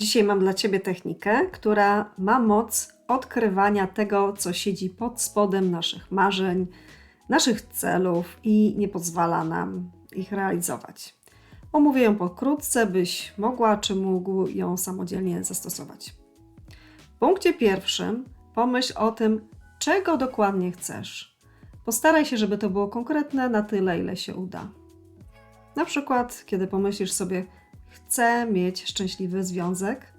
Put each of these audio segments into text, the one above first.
Dzisiaj mam dla Ciebie technikę, która ma moc odkrywania tego, co siedzi pod spodem naszych marzeń, naszych celów i nie pozwala nam ich realizować. Omówię ją pokrótce, byś mogła czy mógł ją samodzielnie zastosować. W punkcie pierwszym pomyśl o tym, czego dokładnie chcesz. Postaraj się, żeby to było konkretne na tyle, ile się uda. Na przykład, kiedy pomyślisz sobie, chcę mieć szczęśliwy związek,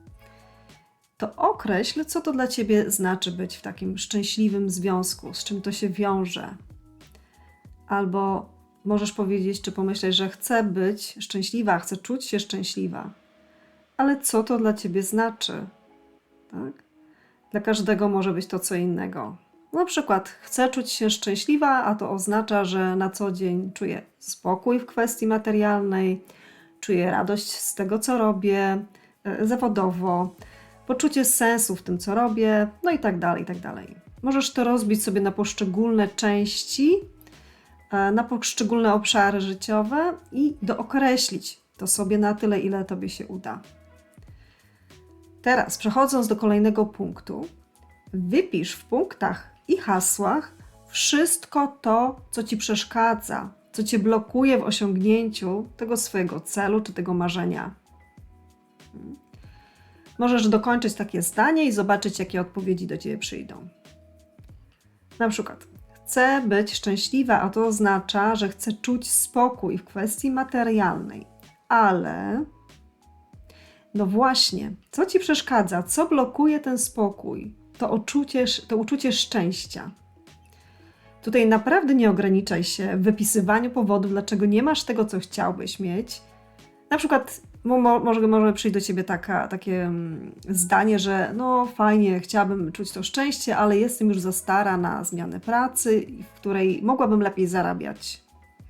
to określ, co to dla ciebie znaczy być w takim szczęśliwym związku, z czym to się wiąże. Albo możesz powiedzieć, czy pomyśleć, że chcę być szczęśliwa, chcę czuć się szczęśliwa. Ale co to dla ciebie znaczy? Tak? Dla każdego może być to co innego. Na przykład chcę czuć się szczęśliwa, a to oznacza, że na co dzień czuję spokój w kwestii materialnej, czuję radość z tego, co robię e, zawodowo, poczucie sensu w tym, co robię, no i tak dalej, i tak dalej. Możesz to rozbić sobie na poszczególne części, e, na poszczególne obszary życiowe i dookreślić to sobie na tyle, ile tobie się uda. Teraz, przechodząc do kolejnego punktu, wypisz w punktach i hasłach wszystko to, co ci przeszkadza, co cię blokuje w osiągnięciu tego swojego celu czy tego marzenia. Możesz dokończyć takie zdanie i zobaczyć, jakie odpowiedzi do ciebie przyjdą. Na przykład, chcę być szczęśliwa, a to oznacza, że chcę czuć spokój w kwestii materialnej, ale no właśnie, co ci przeszkadza, co blokuje ten spokój, to uczucie, to uczucie szczęścia. Tutaj naprawdę nie ograniczaj się w wypisywaniu powodów, dlaczego nie masz tego, co chciałbyś mieć. Na przykład mo, może, może przyjść do ciebie taka, takie mm, zdanie, że no fajnie, chciałabym czuć to szczęście, ale jestem już za stara na zmianę pracy, w której mogłabym lepiej zarabiać.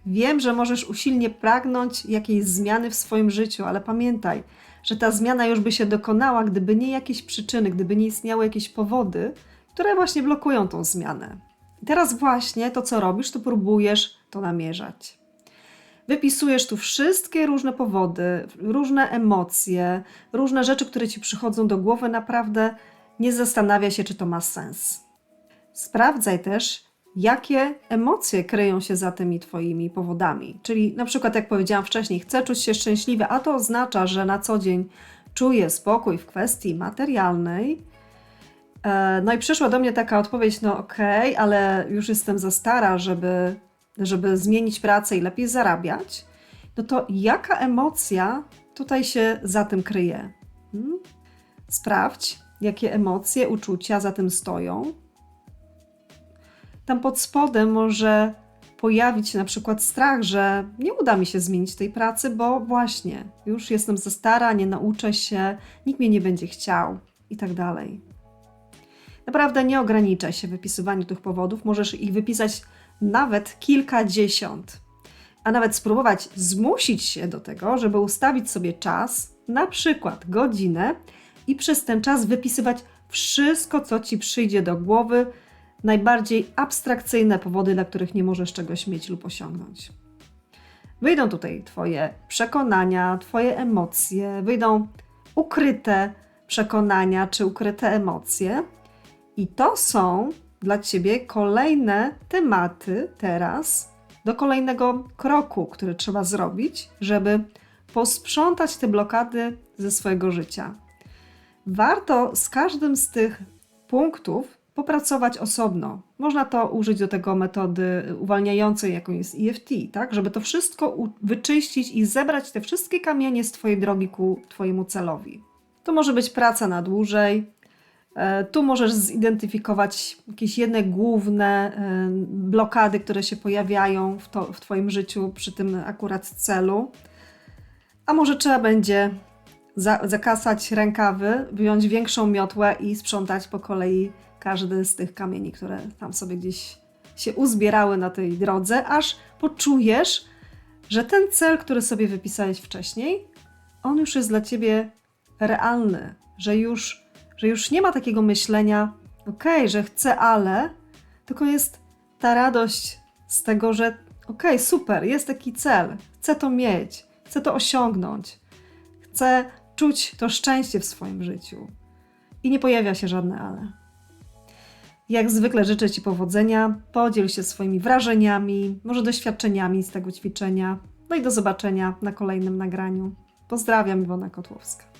Wiem, że możesz usilnie pragnąć jakiejś zmiany w swoim życiu, ale pamiętaj, że ta zmiana już by się dokonała, gdyby nie jakieś przyczyny, gdyby nie istniały jakieś powody, które właśnie blokują tą zmianę. Teraz właśnie to, co robisz, to próbujesz to namierzać. Wypisujesz tu wszystkie różne powody, różne emocje, różne rzeczy, które ci przychodzą do głowy. Naprawdę nie zastanawia się, czy to ma sens. Sprawdzaj też, jakie emocje kryją się za tymi Twoimi powodami. Czyli na przykład, jak powiedziałam wcześniej, chcę czuć się szczęśliwy, a to oznacza, że na co dzień czuję spokój w kwestii materialnej. E, no i przyszła do mnie taka odpowiedź, no okej, okay, ale już jestem za stara, żeby, żeby zmienić pracę i lepiej zarabiać. No to jaka emocja tutaj się za tym kryje? Hmm? Sprawdź, jakie emocje, uczucia za tym stoją tam pod spodem może pojawić się na przykład strach, że nie uda mi się zmienić tej pracy, bo właśnie już jestem za stara, nie nauczę się, nikt mnie nie będzie chciał i tak dalej. Naprawdę nie ograniczaj się w wypisywaniu tych powodów, możesz ich wypisać nawet kilkadziesiąt, a nawet spróbować zmusić się do tego, żeby ustawić sobie czas, na przykład godzinę, i przez ten czas wypisywać wszystko, co ci przyjdzie do głowy, najbardziej abstrakcyjne powody, dla których nie możesz czegoś mieć lub osiągnąć. Wyjdą tutaj Twoje przekonania, Twoje emocje, wyjdą ukryte przekonania czy ukryte emocje, i to są dla Ciebie kolejne tematy teraz do kolejnego kroku, który trzeba zrobić, żeby posprzątać te blokady ze swojego życia. Warto z każdym z tych punktów popracować osobno. Można to użyć do tego metody uwalniającej, jaką jest EFT, tak? Żeby to wszystko wyczyścić i zebrać te wszystkie kamienie z Twojej drogi ku Twojemu celowi. To może być praca na dłużej. E, tu możesz zidentyfikować jakieś jedne główne e, blokady, które się pojawiają w, to, w Twoim życiu przy tym akurat celu. A może trzeba będzie za, zakasać rękawy, wyjąć większą miotłę i sprzątać po kolei każdy z tych kamieni, które tam sobie gdzieś się uzbierały na tej drodze, aż poczujesz, że ten cel, który sobie wypisałeś wcześniej, on już jest dla ciebie realny, że już, że już nie ma takiego myślenia, okej, okay, że chcę, ale, tylko jest ta radość z tego, że okej, okay, super, jest taki cel, chcę to mieć, chcę to osiągnąć, chcę czuć to szczęście w swoim życiu. I nie pojawia się żadne ale. Jak zwykle życzę Ci powodzenia, podziel się swoimi wrażeniami, może doświadczeniami z tego ćwiczenia. No i do zobaczenia na kolejnym nagraniu. Pozdrawiam, Iwona Kotłowska.